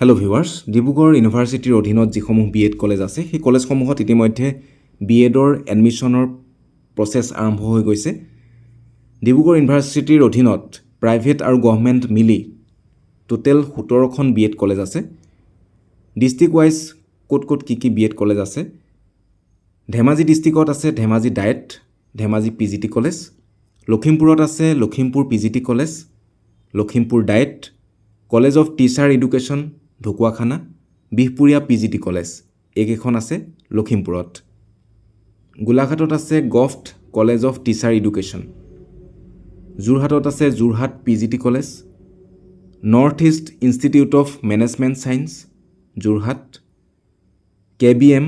Hello viewers Dibrugarh ইউনিভাৰ্চিটিৰ অধীনত যিসমূহ বি এড কলেজ আছে সেই কলেজসমূহত ইতিমধ্যে বি এডৰ এডমিশ্যনৰ প্ৰচেছ আৰম্ভ হৈ গৈছে। ডিব্ৰুগড় ইউনিভাৰ্চিটিৰ অধীনত প্ৰাইভেট আৰু গভমেণ্ট মিলি টোটেল সোতৰখন বি এড কলেজ আছে। ডিষ্ট্ৰিক্ট ৱাইজ ক'ত ক'ত কি কি বি এড কলেজ আছে? ধেমাজি ডিষ্ট্ৰিক্টত আছে Dhemaji DIET Dhemaji P G T college লখিমপুৰত আছে Lakhimpur P G T college Lakhimpur DIET college of teacher education Dhakuakhana Bihpuria P G T college. এইকেইখন আছে লখিমপুৰত। গোলাঘাটত আছে government college of teacher education. যোৰহাটত আছে Jorhat P G T college. North east institute of management science Jorhat. K B M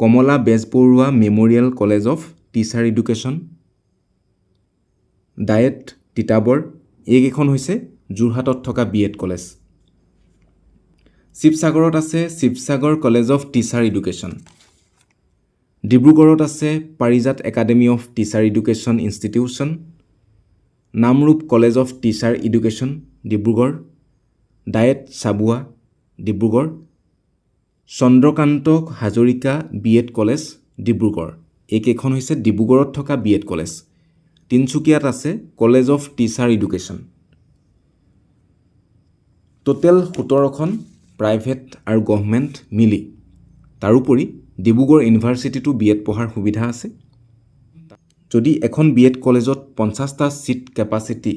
Kamala Bezbaruah memorial college of teacher education. DIET Titabar এইকেইখন হৈছে যোৰহাটত থকা বি এড কলেজ। শিৱসাগৰত আছে Sivasagar college of teacher education. ডিব্ৰুগড়ত আছে Parijat academy of teacher education institution Namrup college of teacher education Dibrugarh. DIET Chabua Dibrugarh. Chandrakanta Hazarika B Ed college Dibrugarh. এইকেইখন হৈছে ডিব্ৰুগড়ত থকা বি এড কলেজ। তিনিচুকীয়াত আছে college of teacher education. Total সোতৰখন private আৰু government মিলি। তাৰোপৰি Dibrugarh ইউনিভাৰ্চিটিতো B Ed পঢ়াৰ সুবিধা আছে। যদি এখন বি এড কলেজত পঞ্চাছটা ছিট কেপাচিটি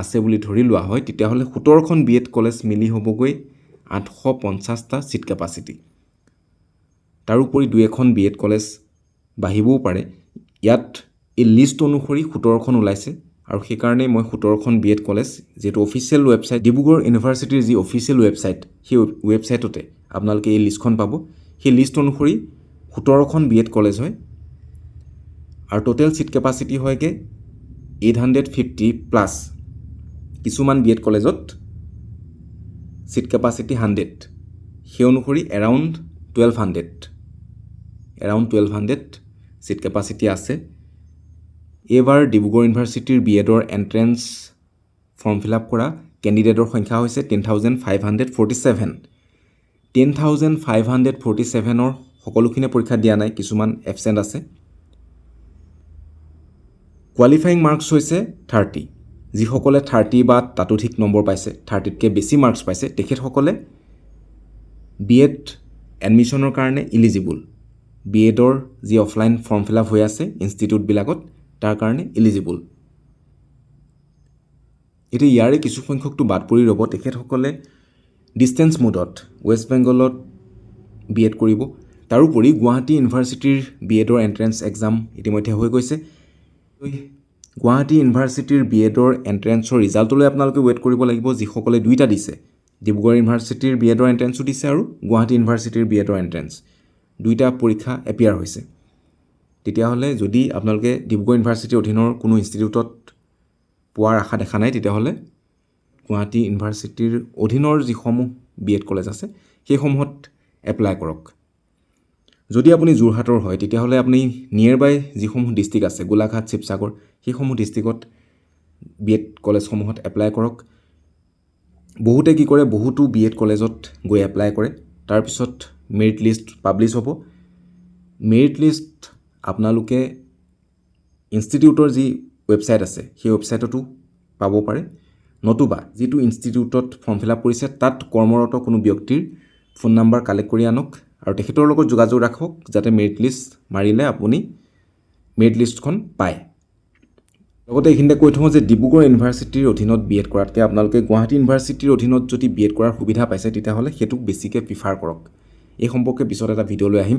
আছে বুলি ধৰি লোৱা হয় তেতিয়াহ'লে সোতৰখন বি এড কলেজ মিলি হ'বগৈ আঠশ পঞ্চাছটা ছিট কেপাচিটি তাৰোপৰি দুই এখন বি এড কলেজ বাঢ়িবও পাৰে। ইয়াত এই লিষ্ট অনুসৰি সোতৰখন ওলাইছে। আৰু সেইকাৰণে মই সোতৰখন বি এড কলেজ যিহেতু অফিচিয়েল ৱেবছাইট ডিব্ৰুগড় ইউনিভাৰ্চিটিৰ যি অফিচিয়েল ৱেবছাইট সেই ৱেবছাইটতে আপোনালোকে এই লিষ্টখন পাব। সেই লিষ্ট অনুসৰি সোতৰখন বি এড কলেজ হয় আৰু টোটেল ছিট কেপাচিটি হয়গৈ এইট হাণ্ড্ৰেড ফিফটি প্লাছ কিছুমান বি এড কলেজত ছিট কেপাচিটি হাণ্ড্ৰেড সেই অনুসৰি around twelve hundred around twelve hundred seat capacity আছে। এইবাৰ ডিব্ৰুগড় ইউনিভাৰ্চিটিৰ বি এডৰ এণ্ট্ৰেঞ্চ ফৰ্ম ফিল আপ কৰা। কেণ্ডিডেটৰ সংখ্যা হৈছে ten thousand five hundred forty seven ten thousand five hundred forty ছেভেনৰ সকলোখিনিয়ে পৰীক্ষা দিয়া নাই কিছুমান এবচেণ্ট আছে। কোৱালিফাইং মাৰ্কছ হৈছে থাৰ্টি যিসকলে থাৰ্টি বা তাতোধিক নম্বৰ পাইছে থাৰ্টিতকৈ বেছি মাৰ্কছ পাইছে তেখেতসকলে বি এড এডমিশ্যনৰ কাৰণে ইলিজিবল বি এডৰ যি অফলাইন ফৰ্ম ফিল আপ হৈ আছে ইনষ্টিটিউটবিলাকত তাৰ কাৰণে ইলিজিবল এতিয়া ইয়াৰে কিছুসংখ্যকটো বাদ পৰি ৰ'ব, তেখেতসকলে ডিষ্টেঞ্চ মোডত ৱেষ্ট বেংগলত বি এড কৰিব, তাৰোপৰি গুৱাহাটী ইউনিভাৰ্চিটিৰ বি এডৰ এণ্ট্ৰেঞ্চ এক্সাম ইতিমধ্যে হৈ গৈছে। গুৱাহাটী ইউনিভাৰ্চিটিৰ বি এডৰ এণ্ট্ৰেঞ্চৰ ৰিজাল্টলৈ আপোনালোকে ৱেইট কৰিব লাগিব, যিসকলে দুইটা দিছে। ডিব্ৰুগড় ইউনিভাৰ্চিটিৰ বি এডৰ এণ্ট্ৰেঞ্চো দিছে আৰু গুৱাহাটী ইউনিভাৰ্চিটিৰ বি এডৰ এণ্ট্ৰেঞ্চ দুইটা পৰীক্ষা এপিয়াৰ হৈছে। তেতিয়াহ'লে যদি আপোনালোকে ডিব্ৰুগড় ইউনিভাৰ্চিটিৰ অধীনৰ কোনো ইনষ্টিটিউটত পোৱাৰ আশা দেখা নাই তেতিয়াহ'লে গুৱাহাটী ইউনিভাৰ্চিটিৰ অধীনৰ যিসমূহ বি এড কলেজ আছে সেইসমূহত এপ্লাই কৰক। যদি আপুনি যোৰহাটৰ হয় তেতিয়াহ'লে আপুনি নিয়েৰ বাই যিসমূহ ডিষ্ট্ৰিক্ট আছে গোলাঘাট শিৱসাগৰ সেইসমূহ ডিষ্ট্ৰিক্টত বি এড কলেজসমূহত এপ্লাই কৰক। বহুতে কি কৰে বহুতো বি এড কলেজত গৈ এপ্লাই কৰে। তাৰপিছত মেৰিট লিষ্ট পাব্লিছ হ'ব। মেৰিট লিষ্ট আপোনালোকে ইনষ্টিটিউটৰ যি ৱেবছাইট আছে, সেই ৱেবছাইটতো পাব পাৰে। নতুবা যিটো ইনষ্টিটিউটত ফৰ্ম ফিল আপ কৰিছে, তাত কৰ্মৰত কোনো ব্যক্তিৰ ফোন নাম্বাৰ কালেক্ট কৰি আনক আৰু তেখেতৰ লগত যোগাযোগ ৰাখক, যাতে মেৰিট লিষ্ট মাৰিলে আপুনি মেৰিট লিষ্টখন পায়। লগতে এইখিনিতে কৈ থওঁ যে ডিব্ৰুগড় ইউনিভাৰ্চিটিৰ অধীনত বি এড কৰাতকৈ আপোনালোকে গুৱাহাটী ইউনিভাৰ্চিটিৰ অধীনত যদি বি এড কৰাৰ সুবিধা পাইছে, তেতিয়াহ'লে সেইটোক বেছিকৈ প্ৰিফাৰ কৰক। এই সম্পৰ্কে পিছত এটা ভিডিঅ' লৈ আহিম।